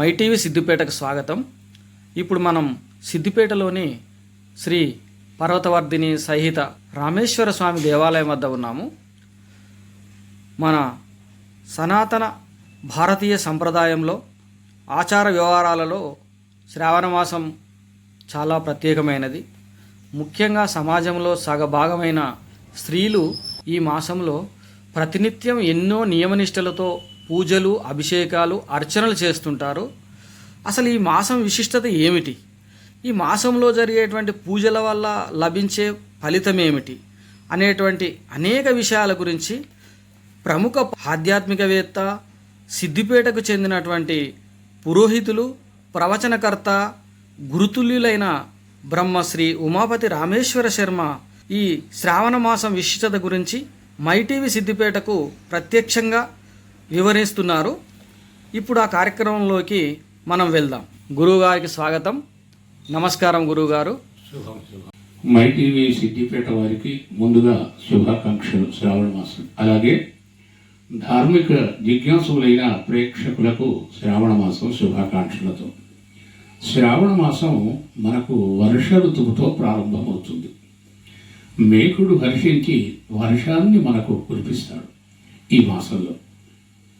MyTV సిద్దిపేటకు స్వాగతం. ఇప్పుడు మనం సిద్దిపేటలోని శ్రీ పర్వతవర్ధిని సహిత రామేశ్వర స్వామి దేవాలయం వద్ద ఉన్నాము. మన సనాతన భారతీయ సంప్రదాయంలో ఆచార వ్యవహారాలలో శ్రావణ మాసం చాలా ప్రత్యేకమైనది. ముఖ్యంగా సమాజంలో సగభాగమైన స్త్రీలు ఈ మాసంలో ప్రతినిత్యం ఎన్నో నియమనిష్టలతో పూజలు అభిషేకాలు అర్చనలు చేస్తుంటారు. అసలు ఈ మాసం విశిష్టత ఏమిటి? ఈ మాసంలో జరిగేటువంటి పూజల వల్ల లభించే ఫలితం ఏమిటి అనేటువంటి అనేక విషయాల గురించి ప్రముఖ ఆధ్యాత్మికవేత్త సిద్దిపేటకు చెందినటువంటి పురోహితులు ప్రవచనకర్త గురుతుల్యులైన బ్రహ్మశ్రీ ఉమాపతి రామేశ్వర శర్మ ఈ శ్రావణ మాసం విశిష్టత గురించి మైటీవీ సిద్దిపేటకు ప్రత్యక్షంగా వివరిస్తున్నారు. ఇప్పుడు ఆ కార్యక్రమంలోకి మనం వెళ్దాం. గురువుగారికి స్వాగతం. నమస్కారం గురువుగారు. మైటీవీ మై టీవీ సిద్దిపేట వారికి ముందుగా శుభాకాంక్షలు శ్రావణ మాసం. అలాగే ధార్మిక జిజ్ఞాసులైన ప్రేక్షకులకు శ్రావణ మాసం శుభాకాంక్షలతో. శ్రావణ మాసం మనకు వర్ష ఋతువుతో ప్రారంభమవుతుంది. మేకుడు హర్షించి వర్షాన్ని మనకు కురిపిస్తాడు. ఈ మాసంలో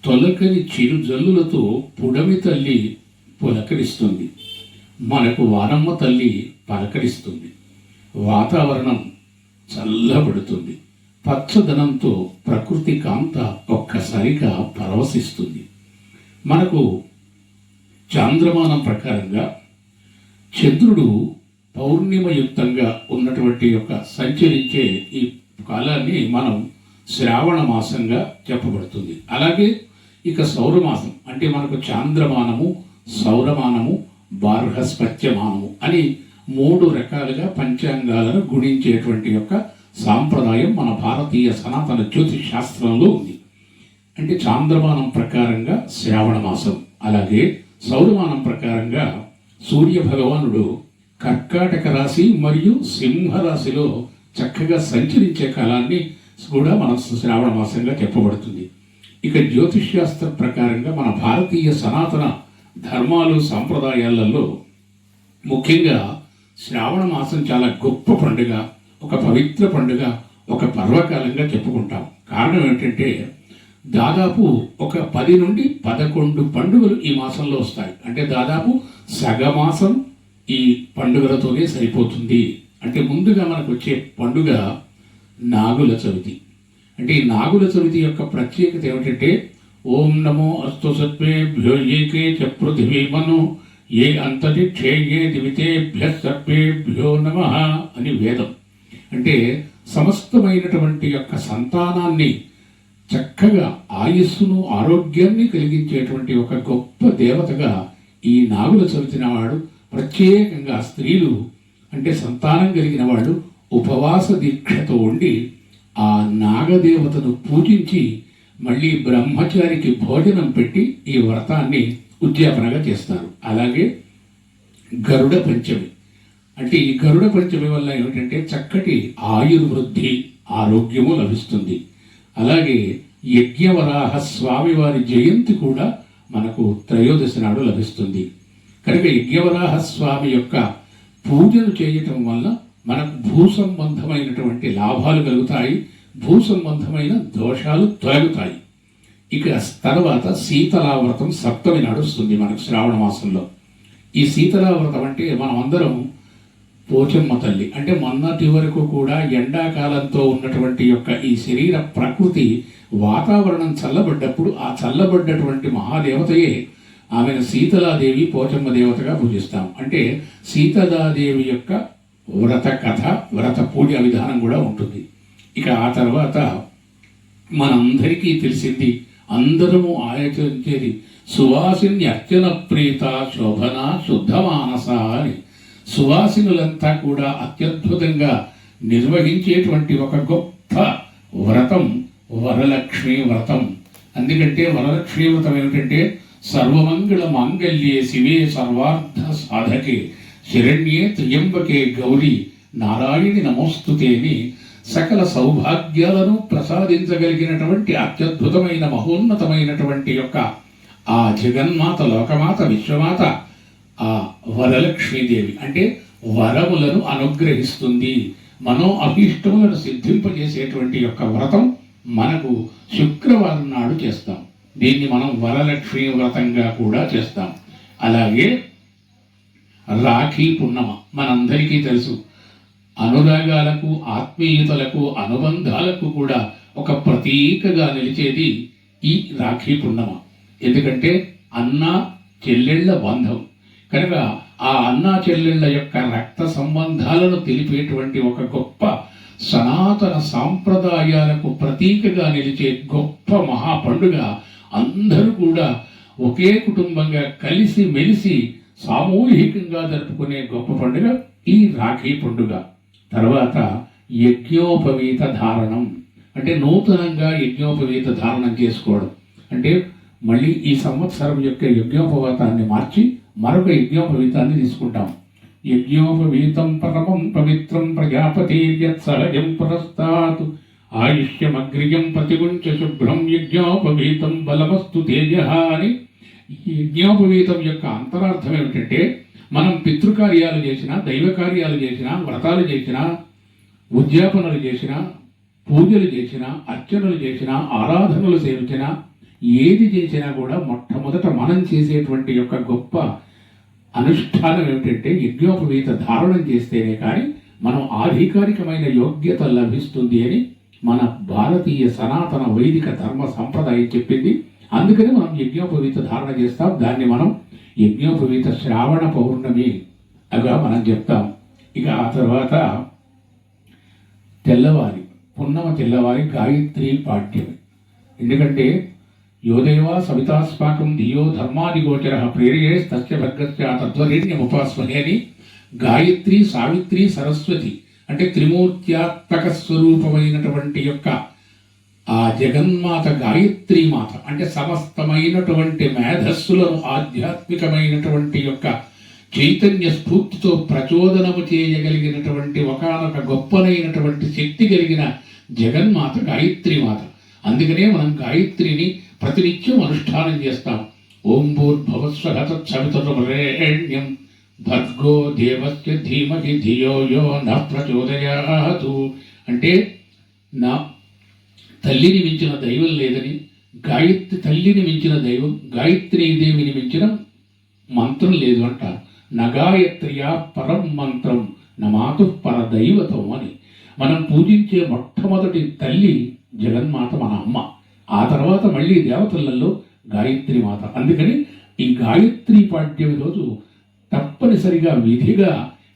తొలకని చిరు జల్లులతో పుడమి తల్లి పులకరిస్తుంది. మనకు వారమ్మ తల్లి పలకరిస్తుంది. వాతావరణం చల్లబడుతుంది. పచ్చదనంతో ప్రకృతి కాంత ఒక్కసారిగా పరవశిస్తుంది. మనకు చాంద్రమానం ప్రకారంగా చంద్రుడు పౌర్ణిమయుక్తంగా ఉన్నటువంటి యొక్క సంచరించే ఈ కాలాన్ని మనం శ్రావణ మాసంగా చెప్పబడుతుంది. అలాగే ఇక సౌరమాసం అంటే మనకు చాంద్రమానము సౌరమానము బార్హస్పత్యమానము అని మూడు రకాలుగా పంచాంగాలను గుణించేటువంటి యొక్క సాంప్రదాయం మన భారతీయ సనాతన జ్యోతిష్ శాస్త్రంలో ఉంది. అంటే చాంద్రమానం ప్రకారంగా శ్రావణ మాసం అలాగే సౌరమానం ప్రకారంగా సూర్య భగవానుడు కర్కాటక రాశి మరియు సింహ రాశిలో చక్కగా సంచరించే కాలాన్ని కూడా మన శ్రావణ మాసంగా చెప్పబడుతుంది. ఇక జ్యోతిష్శాస్త్రం ప్రకారంగా మన భారతీయ సనాతన ధర్మాలు సాంప్రదాయాలలో ముఖ్యంగా శ్రావణ మాసం చాలా గొప్ప పండుగ ఒక పవిత్ర పండుగ ఒక పర్వకాలంగా చెప్పుకుంటాం. కారణం ఏంటంటే దాదాపు ఒక పది నుండి పదకొండు పండుగలు ఈ మాసంలో వస్తాయి. అంటే దాదాపు సగమాసం ఈ పండుగలతోనే సరిపోతుంది. అంటే ముందుగా మనకు వచ్చే పండుగ నాగుల చవితి. అంటే ఈ నాగుల చవితి యొక్క ప్రత్యేకత ఏమిటంటే ఓం నమో అస్తు సత్వేభ్యో ఏకే చ పృథివీమను ఏ అంతటి క్షేయే దివితేభ్య సర్వేభ్యో నమ అని వేదం. అంటే సమస్తమైనటువంటి యొక్క సంతానాన్ని చక్కగా ఆయుస్సును ఆరోగ్యాన్ని కలిగించేటువంటి ఒక గొప్ప దేవతగా ఈ నాగుల చవితి నాడు ప్రత్యేకంగా స్త్రీలు అంటే సంతానం కలిగిన వాళ్ళు ఉపవాస దీక్షతో ఉండి ఆ నాగదేవతను పూజించి మళ్ళీ బ్రహ్మచారికి భోజనం పెట్టి ఈ వ్రతాన్ని ఉద్యాపనగా చేస్తారు. అలాగే గరుడ పంచమి. అంటే ఈ గరుడ పంచమి వల్ల ఏమిటంటే చక్కటి ఆయుర్వృద్ధి ఆరోగ్యము లభిస్తుంది. అలాగే యజ్ఞవరాహ స్వామివారి జయంతి కూడా మనకు త్రయోదశి నాడు లభిస్తుంది. కనుక యజ్ఞవరాహ స్వామి యొక్క పూజలు చేయటం వల్ల మనకు భూ సంబంధమైనటువంటి లాభాలు కలుగుతాయి భూ సంబంధమైన దోషాలు తొలగుతాయి. ఇక తర్వాత శీతలావ్రతం సప్తమి నడుస్తుంది మనకు శ్రావణ మాసంలో. ఈ శీతలావ్రతం అంటే మనం అందరం పోచమ్మ తల్లి. అంటే మొన్నటి వరకు కూడా ఎండాకాలంతో ఉన్నటువంటి యొక్క ఈ శరీర ప్రకృతి వాతావరణం చల్లబడ్డప్పుడు ఆ చల్లబడ్డటువంటి మహాదేవతయే ఆమెను సీతలాదేవి పోచమ్మ దేవతగా పూజిస్తాం. అంటే సీతలాదేవి యొక్క వ్రత కథ వ్రత పూజ విధానం కూడా ఉంటుంది. ఇక ఆ తర్వాత మనందరికీ తెలిసింది అందరము ఆచరించేది సువాసిని అర్చన ప్రీత శోభన శుద్ధ మానస అని. సువాసినులంతా కూడా అత్యద్భుతంగా నిర్వహించేటువంటి ఒక గొప్ప వ్రతం వరలక్ష్మి వ్రతం. ఎందుకంటే వరలక్ష్మి వ్రతం ఏమిటంటే సర్వమంగళ మాంగళ్యే శివే సర్వార్థ సాధకే శరణ్యే త్రియంబకే గౌరీ నారాయణి నమోస్తుతేని సకల సౌభాగ్యాలను ప్రసాదించగలిగినటువంటి అత్యద్భుతమైన మహోన్నతమైనటువంటి యొక్క ఆ జగన్మాత లోకమాత విశ్వమాత ఆ వరలక్ష్మీదేవి. అంటే వరములను అనుగ్రహిస్తుంది. మనో అభీష్టములను సిద్ధింపజేసేటువంటి యొక్క వ్రతం మనకు శుక్రవారం నాడు చేస్తాం. దీన్ని మనం వరలక్ష్మీ వ్రతంగా కూడా చేస్తాం. అలాగే రాఖీ పున్నమ మనందరికీ తెలుసు. అనురాగాలకు ఆత్మీయతలకు అనుబంధాలకు కూడా ఒక ప్రతీకగా నిలిచేది ఈ రాఖీ పున్నమ. ఎందుకంటే అన్న చెల్లెళ్ళ బంధం. కనుక ఆ అన్నా చెల్లెళ్ళ యొక్క రక్త సంబంధాలను తెలిపేటువంటి ఒక గొప్ప సనాతన సాంప్రదాయాలకు ప్రతీకగా నిలిచే గొప్ప మహా పండుగ అందరూ కూడా ఒకే కుటుంబంగా కలిసి మెలిసి సామూహికంగా జరుపుకునే గొప్ప పండుగ ఈ రాఖీ పండుగ. తర్వాత యజ్ఞోపవీత ధారణం. అంటే నూతనంగా యజ్ఞోపవీత ధారణం చేసుకోవడం. అంటే మళ్ళీ ఈ సంవత్సరం యొక్క యజ్ఞోపవీతాన్ని మార్చి మరొక యజ్ఞోపవీతాన్ని తీసుకుంటాం. యజ్ఞోపవీతం పరమం పవిత్రం ప్రజాపతి సహజం పురస్తాత్ ఆయుష్యమగ్రియం ప్రతిగుంచ శుభ్రం యజ్ఞోపవీతం బలమస్తు తేజ అని యజ్ఞోపవీతం యొక్క అంతరార్థం ఏమిటంటే మనం పితృకార్యాలు చేసినా దైవ కార్యాలు చేసినా వ్రతాలు చేసినా ఉద్యాపనలు చేసినా పూజలు చేసినా అర్చనలు చేసినా ఆరాధనలు సేవించినా ఏది చేసినా కూడా మొట్టమొదట మనం చేసేటువంటి యొక్క గొప్ప అనుష్ఠానం ఏమిటంటే యజ్ఞోపవీత ధారణం చేస్తేనే కానీ మనం ఆధికారికమైన యోగ్యత లభిస్తుంది అని మన భారతీయ సనాతన వైదిక ధర్మ సంప్రదాయం చెప్పింది. అందుకని మనం యజ్ఞోపవీత ధారణ చేస్తాం. దాన్ని మనం యజ్ఞోపవీత శ్రావణ పౌర్ణమి అగా మనం చెప్తాం. ఇక ఆ తర్వాత తెల్లవారి పున్నమ తెల్లవారి గాయత్రి పాఠ్యమి ఎందుకంటే యోదేవా సవితాస్మాకం ధియో ధర్మాదిగోచర ప్రేరయే తస్య భర్గస్య తద్వరేణ్యముపాస్మహే అని గాయత్రి సావిత్రి సరస్వతి అంటే త్రిమూర్త్యాత్మక స్వరూపమైనటువంటి యొక్క ఆ జగన్మాత గాయత్రి మాత అంటే సమస్తమైనటువంటి మేధస్సులను ఆధ్యాత్మికమైనటువంటి యొక్క చైతన్య స్ఫూర్తితో ప్రచోదనము చేయగలిగినటువంటి ఒకనొక గొప్పనైనటువంటి శక్తి కలిగిన జగన్మాత గాయత్రి మాత అందుకనే మనం గాయత్రిని ప్రతినిత్యం అనుష్ఠానం చేస్తాం. ఓం భూర్భవస్వహతత్సవితురేణ్యం భర్గో దేవస్య ధీమహి ధియో యో న ప్రచోదయాతు. అంటే నా తల్లిని మించిన దైవం లేదని గాయత్రి తల్లిని మించిన దైవం గాయత్రీ దేవిని మించిన మంత్రం లేదు అంట. నగాయత్రియా పరం మంత్రం నమాతు పరదైవతం అని. మనం పూజించే మొట్టమొదటి తల్లి జగన్మాత మన అమ్మ. ఆ తర్వాత మళ్ళీ దేవతలలో గాయత్రి మాత. అందుకని ఈ గాయత్రి పాడ్యం రోజు తప్పనిసరిగా విధిగా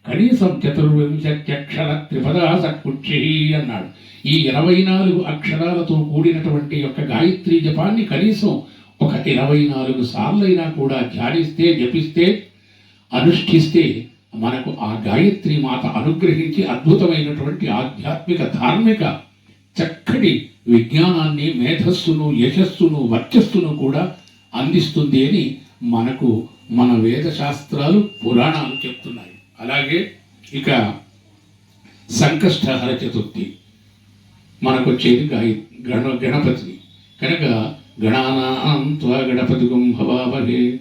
కనీసం చతుర్వింశత్యక్షర త్రిపదాస కుక్షి అన్నాడు. ఈ ఇరవై నాలుగు అక్షరాలతో కూడినటువంటి యొక్క గాయత్రి జపాన్ని కనీసం ఒక ఇరవై నాలుగు సార్లైనా కూడా ధ్యానిస్తే జపిస్తే అనుష్ఠిస్తే మనకు ఆ గాయత్రి మాత అనుగ్రహించి అద్భుతమైనటువంటి ఆధ్యాత్మిక ధార్మిక చక్కటి విజ్ఞానాన్ని మేధస్సును యశస్సును వర్చస్సును కూడా అందిస్తుంది అని మనకు మన వేద శాస్త్రాలు పురాణాలు చెప్తున్నాయి. అలాగే ఇక సంకష్టహర చతుర్థి మనకు వచ్చేది గాయ గణ గణపతిని కనుక గణానాం త్వా గణపతి గుంభవావహే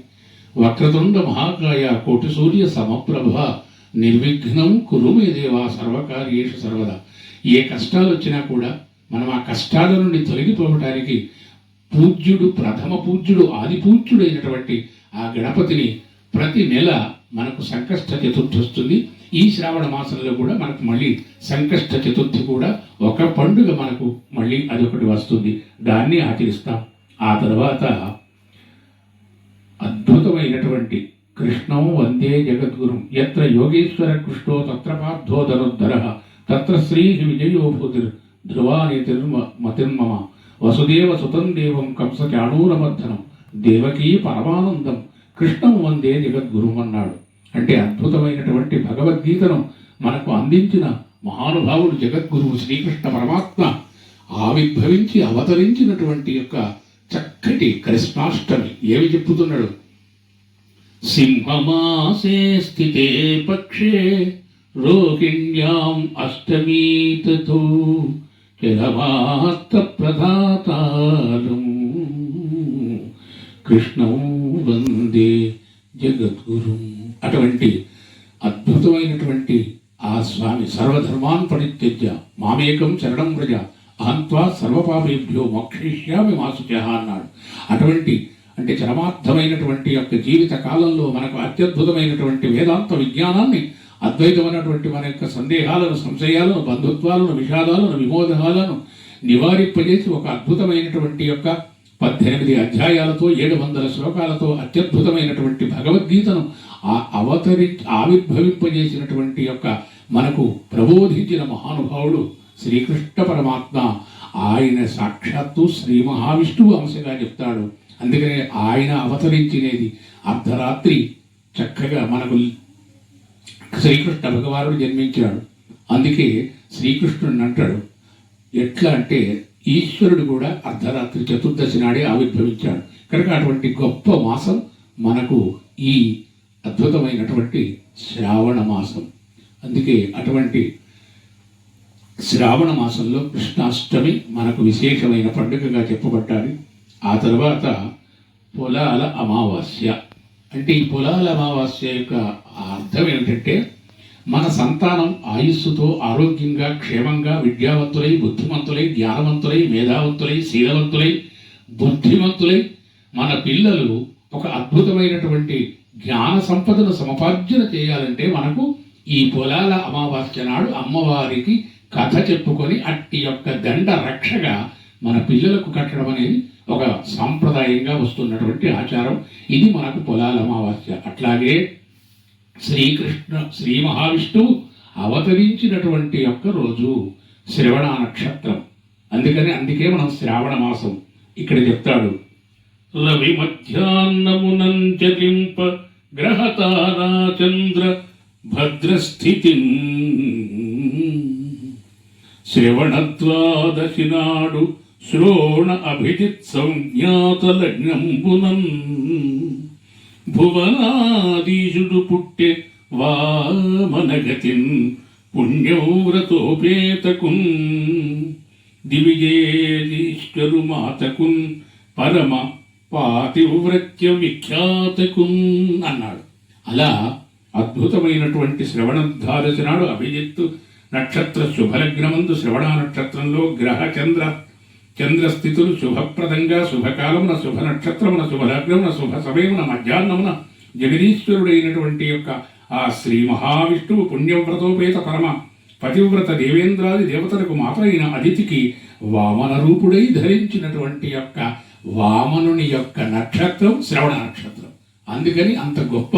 వక్రతుండ మహాకాయ కోటి సూర్య సమప్రభ నిర్విఘ్నం కురు మే దేవా సర్వకార్యేషు సర్వదా. ఏ కష్టాలు వచ్చినా కూడా మనం ఆ కష్టాల నుండి తొలగిపోవటానికి పూజ్యుడు ప్రథమ పూజ్యుడు ఆది పూజ్యుడైనటువంటి ఆ గణపతిని ప్రతి నెల మనకు సంకష్ట చతుర్థి వస్తుంది. ఈ శ్రావణ మాసంలో కూడా మనకు మళ్ళీ సంకష్ట చతుర్థి కూడా ఒక పండుగ మనకు మళ్ళీ అదొకటి వస్తుంది. దాన్ని ఆచరిస్తాం. ఆ తర్వాత అద్భుతమైనటువంటి కృష్ణం వందే జగద్గురు. ఎత్ర యోగేశ్వర కృష్ణో తత్ర పార్థో ధనుద్ధర తత్ర శ్రీ విజయోభూతిర్ ధ్రువాని మతిర్మమ వసుదేవ సుతం దేవం కంస చాణూరమర్ధనం దేవకీ పరమానందం. కృష్ణం వందే జగద్గురు అన్నాడు అంటే అద్భుతమైనటువంటి భగవద్గీతను మనకు అందించిన మహానుభావుడు జగద్గురువు శ్రీకృష్ణ పరమాత్మ ఆవిర్భవించి అవతరించినటువంటి యొక్క చక్కటి కృష్ణాష్టమి. ఏమి చెప్పుతున్నాడు? సింహమాసే స్థితే పక్షే రోహిణ్యాం అష్టమీతతో జలమాత్త కృష్ణం వందే జగద్గురు. అటువంటి అద్భుతమైనటువంటి ఆ స్వామి సర్వధర్మాన్ పరిత్యజ్య. మామేకం శరణం ప్రజ అహంత్వా సర్వపాపేభ్యో మోక్షయిష్యామి మాసుచ అన్నాడు. అటువంటి అంటే చరమార్థమైనటువంటి యొక్క జీవిత కాలంలో మనకు అత్యద్భుతమైనటువంటి వేదాంత విజ్ఞానాన్ని అద్వైతమైనటువంటి మన యొక్క సందేహాలను సంశయాలను బంధుత్వాలను విషాదాలను విమోదాలను నివారింపజేసి ఒక అద్భుతమైనటువంటి యొక్క పద్దెనిమిది అధ్యాయాలతో ఏడు వందల శ్లోకాలతో అత్యద్భుతమైనటువంటి భగవద్గీతను ఆ అవతరి ఆవిర్భవింపజేసినటువంటి యొక్క మనకు ప్రబోధించిన మహానుభావుడు శ్రీకృష్ణ పరమాత్మ ఆయన సాక్షాత్తు శ్రీ మహావిష్ణువు అంశగా చెప్తాడు. అందుకనే ఆయన అవతరించినది అర్ధరాత్రి చక్కగా మనకు శ్రీకృష్ణ భగవానుడు జన్మించాడు. అందుకే శ్రీకృష్ణుడు అంటాడు. ఎట్లా అంటే ఈశ్వరుడు కూడా అర్ధరాత్రి చతుర్దశి నాడే ఆవిర్భవించాడు. కనుక అటువంటి గొప్ప మాసం మనకు ఈ అద్భుతమైనటువంటి శ్రావణ మాసం. అందుకే అటువంటి శ్రావణ మాసంలో కృష్ణాష్టమి మనకు విశేషమైన పండుగగా చెప్పబట్టాలి ఆ తర్వాత పొలాల అమావాస్య. అంటే ఈ పొలాల అమావాస్య యొక్క అర్థం ఏమిటంటే మన సంతానం ఆయుస్సుతో ఆరోగ్యంగా క్షేమంగా విద్యావంతులై బుద్ధిమంతులై జ్ఞానవంతులై మేధావంతులై శీలవంతులై బుద్ధిమంతులై మన పిల్లలు ఒక అద్భుతమైనటువంటి జ్ఞాన సంపదను సముపార్జన చేయాలంటే మనకు ఈ పొలాల అమావాస్య నాడు అమ్మవారికి కథ చెప్పుకొని అట్టి యొక్క దండ రక్షగా మన పిల్లలకు కట్టడం అనేది ఒక సాంప్రదాయంగా వస్తున్నటువంటి ఆచారం. ఇది మనకు పొలాల అమావాస్య. అట్లాగే శ్రీకృష్ణ శ్రీ మహావిష్ణువు అవతరించినటువంటి యొక్క రోజు శ్రవణ నక్షత్రం. అందుకని అందుకే మనం శ్రావణ మాసం ఇక్కడ చెప్తాడు. రవి మధ్యాహ్నమునంచరింప గ్రహతారా చంద్ర భద్రస్థితి. శ్రవణద్వాదశి నాడు శ్రోణ అభిజిత్ సంజ్ఞాత లగ్నంబునన్ భువనాదీశుడు పుట్టె వామనగతిన్ పుణ్యవ్రతోపేతకున్ దివిజేలీశ్వరు మాతకున్ పరమ పాతివ్రత్య విఖ్యాతకున్ అన్నాడు. అలా అద్భుతమైనటువంటి శ్రవణధారచనాడు అభిజిత్తు నక్షత్ర శుభలగ్నమందు శ్రవణ నక్షత్రంలో గ్రహ చంద్ర చంద్రస్థితులు శుభప్రదంగా శుభకాలమున శుభ నక్షత్రమున శుభలగ్నమున శుభ సమయమున మధ్యాహ్నమున జగదీశ్వరుడైనటువంటి యొక్క ఆ శ్రీ మహావిష్ణువు పుణ్యవ్రతోపేత పరమ పతివ్రత దేవేంద్రాది దేవతలకు మాత్రైన అతిథికి వామన రూపుడై ధరించినటువంటి యొక్క వామనుని యొక్క నక్షత్రం శ్రవణ నక్షత్రం. అందుకని అంత గొప్ప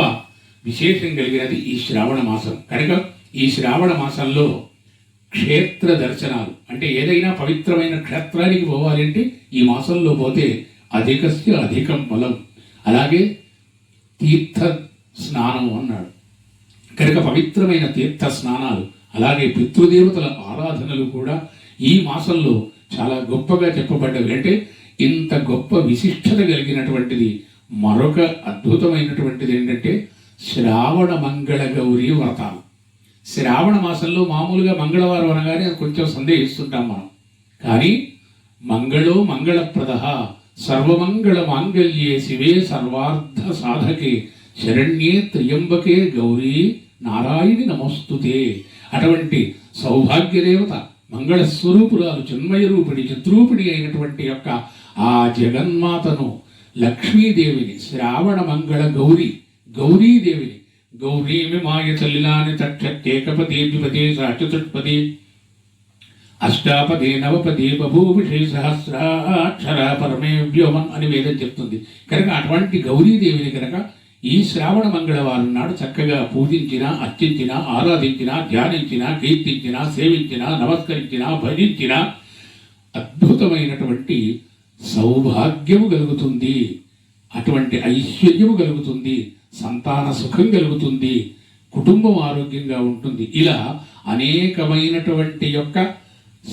విశేషం కలిగినది ఈ శ్రావణ మాసం. కనుక ఈ శ్రావణ మాసంలో క్షేత్ర దర్శనాలు. అంటే ఏదైనా పవిత్రమైన క్షేత్రానికి పోవాలి అంటే ఈ మాసంలో పోతే అధికస్య అధికం బలం అలాగే తీర్థ స్నానం అన్నాడు. కనుక పవిత్రమైన తీర్థ స్నానాలు అలాగే పితృదేవతల ఆరాధనలు కూడా ఈ మాసంలో చాలా గొప్పగా చెప్పబడ్డవి. అంటే ఇంత గొప్ప విశిష్టత కలిగినటువంటిది మరొక అద్భుతమైనటువంటిది ఏంటంటే శ్రావణ మంగళ గౌరీ వ్రతాలు. శ్రావణ మాసంలో మామూలుగా మంగళవారం అనగానే కొంచెం సందేహిస్తుంటాం మనం. కానీ మంగళో మంగళప్రద సర్వమంగళ మాంగళ్యే శివే సర్వార్థ సాధకే శరణ్యే త్రియంబకే గౌరీ నారాయణి నమస్తుతే. అటువంటి సౌభాగ్య దేవత మంగళ స్వరూపురాలు చిన్మయ రూపిణి చిత్రూపిణి అయినటువంటి యొక్క ఆ జగన్మాతను లక్ష్మీదేవిని శ్రావణ మంగళ గౌరీ గౌరీదేవిని గౌరీమి మాయ చల్లిలాని తక్షత్యేకపదే ద్విపదే సాచతుష్పదే అష్టాపదే నవపదే బభూభిషే సహస్రాక్షర పరమే వ్యోమం అని వేదం చెప్తుంది. కనుక అటువంటి గౌరీదేవిని కనుక ఈ శ్రావణ మంగళవారం నాడు చక్కగా పూజించిన అర్చించిన ఆరాధించిన ధ్యానించిన కీర్తించిన సేవించిన నమస్కరించిన భజించిన అద్భుతమైనటువంటి సౌభాగ్యము కలుగుతుంది. అటువంటి ఐశ్వర్యము కలుగుతుంది. సంతాన సుఖం కలుగుతుంది కుటుంబం ఆరోగ్యంగా ఉంటుంది. ఇలా అనేకమైనటువంటి యొక్క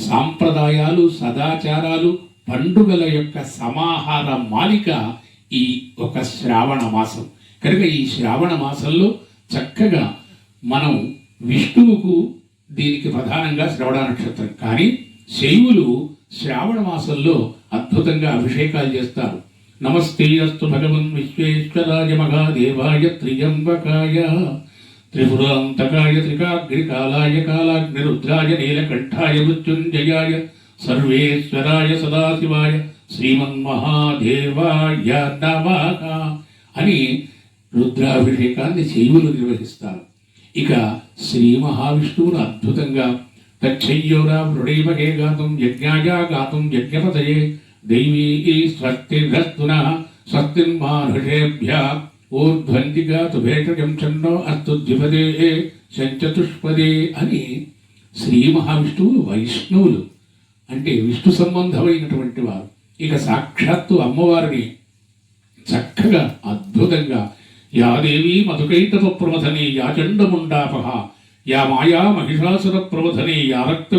సాంప్రదాయాలు సదాచారాలు పండుగల యొక్క సమాహార మాలిక ఈ ఒక శ్రావణ మాసం. కనుక ఈ శ్రావణ మాసంలో చక్కగా మనం విష్ణువుకు దీనికి ప్రధానంగా శ్రవణ నక్షత్రం. కానీ శైవులు శ్రావణ మాసంలో అద్భుతంగా అభిషేకాలు చేస్తారు. నమస్తేయస్తు భగవన్ విశ్వేశ్వరాయ మహాదేవాయ త్రియంబకాయ త్రిపురాంతకాయ త్రికాగ్రికాలాయ కాలాగ్నిరుద్రాయ నీలకంఠాయ మృత్యుంజయాయ సర్వేశ్వరాయ సదాశివాయ శ్రీమన్మహాదేవాయ నమః అని రుద్రాభిషేకాన్ని శైవులు నిర్వహిస్తారు. ఇక శ్రీ మహావిష్ణువును అద్భుతంగా తచ్చయ్యోరా మృడైమగే గాతుం యజ్ఞాయ గాతం యజ్ఞపతయే దైవీ స్వస్తిరస్తున స్వస్తిర్మానుషేభ్య ఊర్ధ్వంతి గాతు భేషజం అస్తు ద్విపదే శంచతుష్పదే అని శ్రీ మహావిష్ణువులు వైష్ణవులు అంటే విష్ణు సంబంధమైనటువంటి వారు. ఇక సాక్షాత్తు అమ్మవారిని చక్కగా అద్భుతంగా యా దేవీ మధుకైటవ ప్రవధనే యాచండముండాపహ యా మాయా మహిషాసుర ప్రవధనే యా రక్త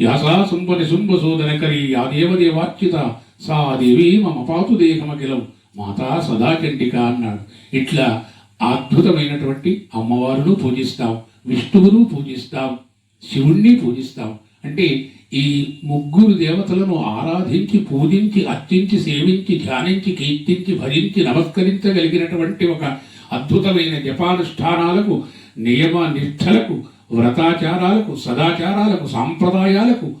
యాసా సుంపతి సా సుంబని సుంబసోదనకరి యా దేవదేవార్చిత సా దేవి మమ పాతు దేహమఖిలం మాతా సదాచండిక అన్నాడు. ఇట్లా అద్భుతమైనటువంటి అమ్మవారును పూజిస్తాం విష్ణువును పూజిస్తాం శివుణ్ణి పూజిస్తాం. అంటే ఈ ముగ్గురు దేవతలను ఆరాధించి పూజించి అర్చించి సేవించి ధ్యానించి కీర్తించి భరించి నమస్కరించగలిగినటువంటి ఒక అద్భుతమైన జపానుష్ఠానాలకు నియమ నిష్ఠలకు వ్రతాచారాలకు సదాచారాలకు సాంప్రదాయాలకు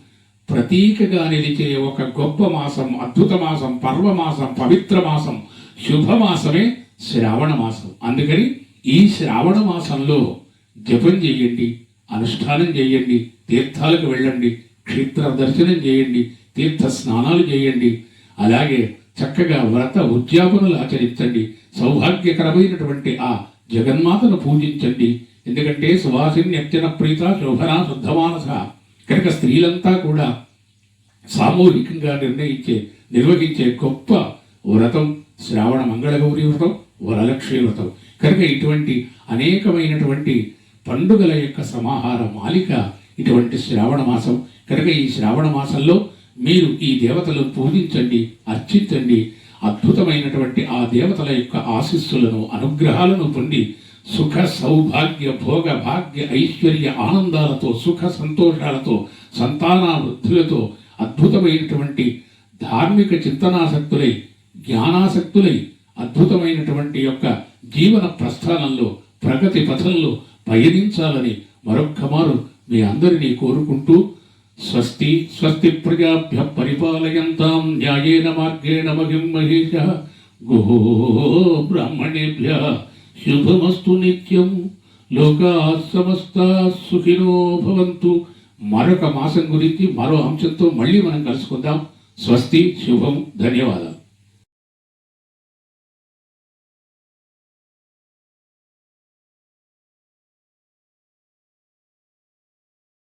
ప్రతీకగా నిలిచే ఒక గొప్ప మాసం అద్భుత మాసం పర్వమాసం పవిత్ర మాసం శుభమాసమే శ్రావణ మాసం. అందుకని ఈ శ్రావణ మాసంలో జపం చేయండి అనుష్ఠానం చేయండి తీర్థాలకు వెళ్ళండి క్షేత్ర దర్శనం చేయండి తీర్థ స్నానాలు చేయండి. అలాగే చక్కగా వ్రత ఉద్యాపనలు ఆచరించండి. సౌభాగ్యకరమైనటువంటి ఆ జగన్మాతను పూజించండి. ఎందుకంటే సువాసిని నిత్యన ప్రీత శోభనా శుద్ధమానస. కనుక స్త్రీలంతా కూడా సామూహికంగా నిర్ణయించే నిర్వహించే గొప్ప వ్రతం శ్రావణ మంగళగౌరి వ్రతం వరలక్ష్మి వ్రతం. కనుక ఇటువంటి అనేకమైనటువంటి పండుగల యొక్క సమాహార మాలిక ఇటువంటి శ్రావణ మాసం. కనుక ఈ శ్రావణ మాసంలో మీరు ఈ దేవతలను పూజించండి అర్చించండి అద్భుతమైనటువంటి ఆ దేవతల యొక్క ఆశీస్సులను అనుగ్రహాలను పొంది సుఖ సౌభాగ్య భోగ భాగ్య ఐశ్వర్య ఆనందాలతో సుఖ సంతోషాలతో సంతాన వృద్ధులతో అద్భుతమైనటువంటి ధార్మిక చింతనాసక్తులై జ్ఞానాసక్తులై అద్భుతమైనటువంటి యొక్క జీవన ప్రస్థానంలో ప్రగతి పథంలో పయనించాలని మరొక్కమారు మీ అందరినీ కోరుకుంటూ స్వస్తి స్వస్తి ప్రజాభ్య పరిపాలయంతాం న్యాయేన మార్గేణ మహిం మహేష గో బ్రాహ్మణేభ్య శుభమస్తు నిత్యం. లోకా సమస్త సుఖినో భవంతు. మరొక మాసం గురించి మరో అంశంతో మళ్ళీ మనం కలుసుకుందాం. స్వస్తి శుభం ధన్యవాదాలు.